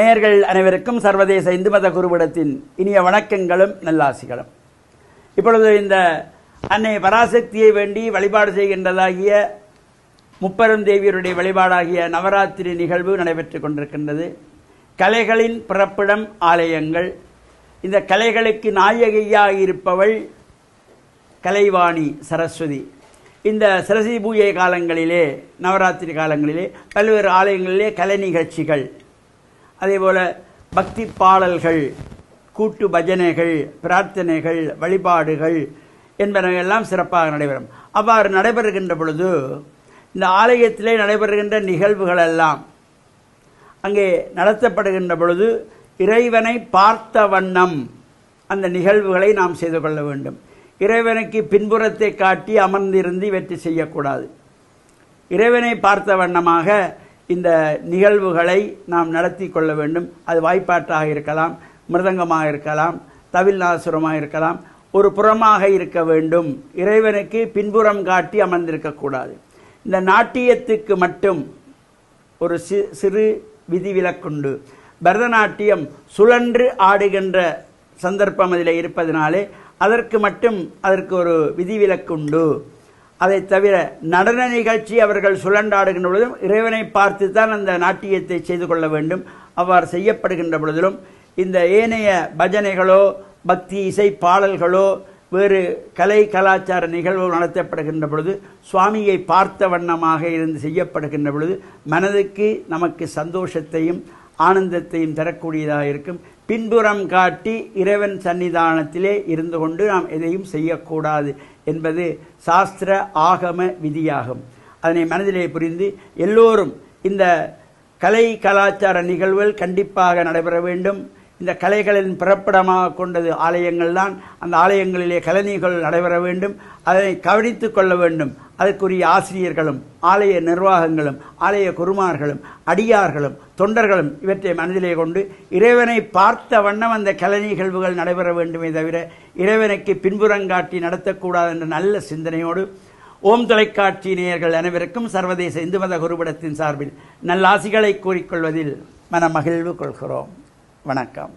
நேயர்கள் அனைவருக்கும் சர்வதேச இந்து மத குருவிடத்தின் இனிய வணக்கங்களும் நல்லாசிகளும். இப்பொழுது இந்த அன்னை பராசக்தியை வேண்டி வழிபாடு செய்கின்றதாகிய முப்பெரும் தேவியருடைய வழிபாடாகிய நவராத்திரி நிகழ்வு நடைபெற்றுக் கொண்டிருக்கின்றது. கலைகளின் பிறப்பிடம் ஆலயங்கள். இந்த கலைகளுக்கு நாயகியாக இருப்பவள் கலைவாணி சரஸ்வதி. இந்த சரஸ்வதி பூஜை காலங்களிலே நவராத்திரி காலங்களிலே பல்வேறு ஆலயங்களிலே கலை நிகழ்ச்சிகள் அதேபோல் பக்தி பாடல்கள் கூட்டு பஜனைகள் பிரார்த்தனைகள் வழிபாடுகள் என்பனவெல்லாம் சிறப்பாக நடைபெறும். அவ்வாறு நடைபெறுகின்ற பொழுது இந்த ஆலயத்திலே நடைபெறுகின்ற நிகழ்வுகளெல்லாம் அங்கே நடத்தப்படுகின்ற பொழுது இறைவனை பார்த்த வண்ணம் அந்த நிகழ்வுகளை நாம் செய்து கொள்ள வேண்டும். இறைவனுக்கு பின்புறத்தை காட்டி அமர்ந்திருந்து வெற்றி செய்யக்கூடாது. இறைவனை பார்த்த வண்ணமாக இந்த நிகழ்வுகளை நாம் நடத்தி கொள்ள வேண்டும். அது வாய்ப்பாட்டாக இருக்கலாம் மிருதங்கமாக இருக்கலாம் தவில் நாசுரமாக இருக்கலாம் ஒரு புறமாக இருக்க வேண்டும். இறைவனுக்கு பின்புறம் காட்டி அமர்ந்திருக்கக்கூடாது இந்த நாட்டியத்துக்கு மட்டும் ஒரு சி சிறு விதிவிலக்குண்டு பரதநாட்டியம் சுழன்று ஆடுகின்ற சந்தர்ப்பம் அதில் இருப்பதனாலே அதற்கு மட்டும் அதற்கு ஒரு விதிவிலக்குண்டு அதை தவிர நடன நிகழ்ச்சி அவர்கள் சுழண்டாடுகின்ற பொழுதும் இறைவனை பார்த்து தான் அந்த நாட்டியத்தை செய்து கொள்ள வேண்டும். அவ்வாறு செய்யப்படுகின்ற பொழுதிலும் இந்த ஏனைய பஜனைகளோ பக்தி இசை பாடல்களோ வேறு கலை கலாச்சார நிகழ்வு நடத்தப்படுகின்ற பொழுது சுவாமியை பார்த்த வண்ணமாக இருந்து செய்யப்படுகின்ற பொழுது மனதுக்கு நமக்கு சந்தோஷத்தையும் ஆனந்தத்தையும் தரக்கூடியதாக இருக்கும். பின்புறம் காட்டி இறைவன் சன்னிதானத்திலே இருந்து கொண்டு நாம் எதையும் செய்யக்கூடாது. என்பது சாஸ்திர ஆகம விதியாகும். அதனை மனதிலே புரிந்து எல்லோரும் இந்த கலை கலாச்சார நிகழ்வுகள் கண்டிப்பாக நடைபெற வேண்டும். இந்த கலைகளின் பிறப்பிடமாக கொண்டது ஆலயங்கள் தான் அந்த ஆலயங்களிலே கலைஞர்கள் நடைபெற வேண்டும் அதனை கவனித்து கொள்ள வேண்டும். அதற்குரிய ஆசிரியர்களும் ஆலய நிர்வாகங்களும் ஆலய குருமார்களும் அடியார்களும் தொண்டர்களும் இவற்றை மனதிலே கொண்டு இறைவனை பார்த்த வண்ணம் அந்த கலை நிகழ்வுகள் நடைபெற வேண்டுமே தவிர இறைவனுக்கு பின்புறங்காட்டி நடத்தக்கூடாது என்ற நல்ல சிந்தனையோடு ஓம் தொலைக்காட்சி நேயர்கள் அனைவருக்கும் சர்வதேச இந்து மத குருபடத்தின் சார்பில் நல்லாசிகளை கூறிக்கொள்வதில் மன மகிழ்வு கொள்கிறோம். வணக்கம்.